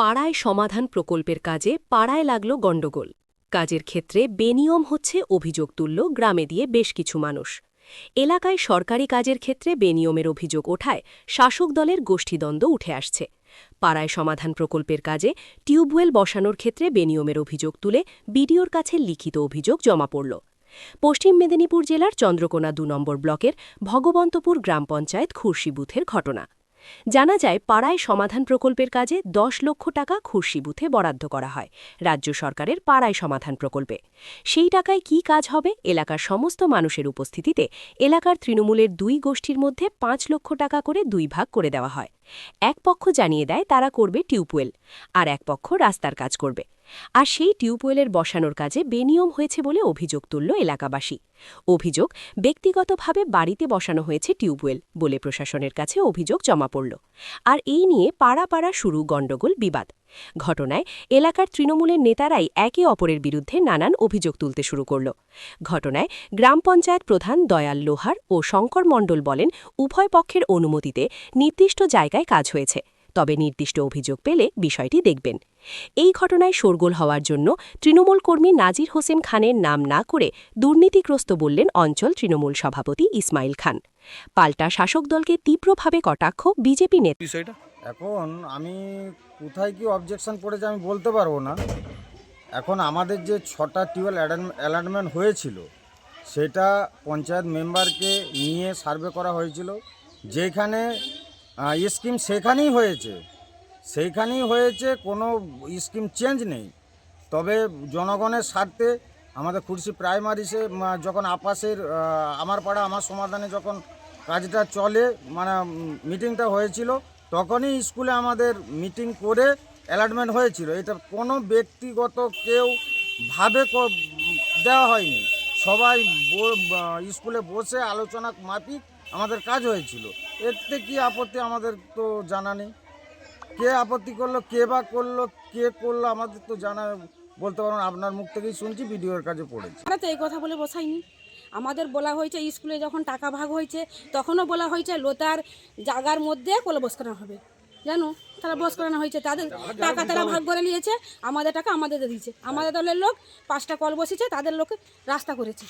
পাড়ায় সমাধান প্রকল্পের কাজে পাড়ায় লাগল গণ্ডগোল। কাজের ক্ষেত্রে বেনিয়ম হচ্ছে অভিযোগ তুলল গ্রামে দিয়ে বেশ কিছু মানুষ। এলাকায় সরকারি কাজের ক্ষেত্রে বেনিয়মের অভিযোগ ওঠায় শাসক দলের গোষ্ঠীদ্বন্দ্ব উঠে আসছে। পাড়ায় সমাধান প্রকল্পের কাজে টিউবওয়েল বসানোর ক্ষেত্রে বেনিয়মের অভিযোগ তুলে বিডিওর কাছে লিখিত অভিযোগ জমা পড়ল। পশ্চিম মেদিনীপুর জেলার চন্দ্রকোনা দু নম্বর ব্লকের ভগবন্তপুর গ্রাম পঞ্চায়েত খুরশি বুথের ঘটনা। জানা যায়, পাড়ায় সমাধান প্রকল্পের কাজে দশ লক্ষ টাকা খুরশি বুথে বরাদ্দ করা হয়, রাজ্য সরকারের পাড়ায় সমাধান প্রকল্পে। সেই টাকায় কি কাজ হবে, এলাকার সমস্ত মানুষের উপস্থিতিতে এলাকার তৃণমূলের দুই গোষ্ঠীর মধ্যে পাঁচ লক্ষ টাকা করে দুই ভাগ করে দেওয়া হয়। এক পক্ষ জানিয়ে দেয় তারা করবে টিউবওয়েল, আর এক পক্ষ রাস্তার কাজ করবে। আর সেই টিউবওয়েলের বসানোর কাজে বেনিয়ম হয়েছে বলে অভিযোগ তুলল এলাকাবাসী। অভিযোগ ব্যক্তিগতভাবে বাড়িতে বসানো হয়েছে টিউবওয়েল বলে প্রশাসনের কাছে অভিযোগ জমা পড়ল। আর এই নিয়ে পাড়া পাড়া শুরু গণ্ডগোল, বিবাদ। ঘটনায় এলাকার তৃণমূলের নেতারাই একে অপরের বিরুদ্ধে নানান অভিযোগ তুলতে শুরু করল। ঘটনায় গ্রাম পঞ্চায়েত প্রধান দয়াল লোহার ও শঙ্কর মণ্ডল বলেন, উভয় পক্ষের অনুমতিতে নির্দিষ্ট জায়গায় কাজ হয়েছে। তবে নির্দিষ্ট অভিযোগ পেলে বিষয়টি দেখবেন। এই ঘটনায় শোরগোল হওয়ার জন্য তৃণমূল কর্মী নাজির হোসেন খানের নাম না করে দুর্নীতিগ্রস্ত বললেন অঞ্চল তৃণমূল সভাপতি ইসমাইল খান। পাল্টা শাসক দলকে তীব্রভাবে কটাক্ষ বিজেপি নেতা এখন আমি কোথায় কি অবজেকশন পড়েছে আমি বলতে পারব না। এখন আমাদের যে ছটা টিউবওয়েল অ্যালার্টমেন্ট হয়েছিল, সেটা পঞ্চায়েত মেম্বারকে নিয়ে সার্ভে করা হয়েছিল, যেখানে স্কিম সেখানেই হয়েছে। সেইখানেই হয়েছে, কোনো স্কিম চেঞ্জ নেই। তবে জনগণের স্বার্থে আমাদের খুরশি প্রাইমারিসে যখন আপাসের আমার পাড়া, আমার সমাধানে যখন কাজটা চলে মানে মিটিংটা হয়েছিল তখনই স্কুলে আমাদের মিটিং করে অ্যালার্টমেন্ট হয়েছিল। এটা কোনো ব্যক্তিগত কেউ ভাবে দেওয়া হয়নি। সবাই স্কুলে বসে আলোচনা মাফিক আমাদের কাজ হয়েছিল। এতে কি আপত্তি আমাদের তো জানা নেই। কে আপত্তি করল, কে বা করল, কে করল আমাদের তো জানা বলতে পারব না। আপনার মুখ থেকেই শুনছি, ভিডিওর কাজে পড়েছি। তো এই কথা বলে বসাইনি। আমাদের বলা হয়েছে স্কুলে যখন টাকা ভাগ হয়েছে, তখনও বলা হয়েছে লোতার জাগার মধ্যে কলবস বস করানো হবে। জানো? তারা বস করানো হয়েছে, তাদের টাকা তারা ভাগ করে নিয়েছে, আমাদের টাকা আমাদের দিয়েছে। আমাদের দলের লোক পাঁচটা কল বসেছে তাদের লোকে রাস্তা করেছে।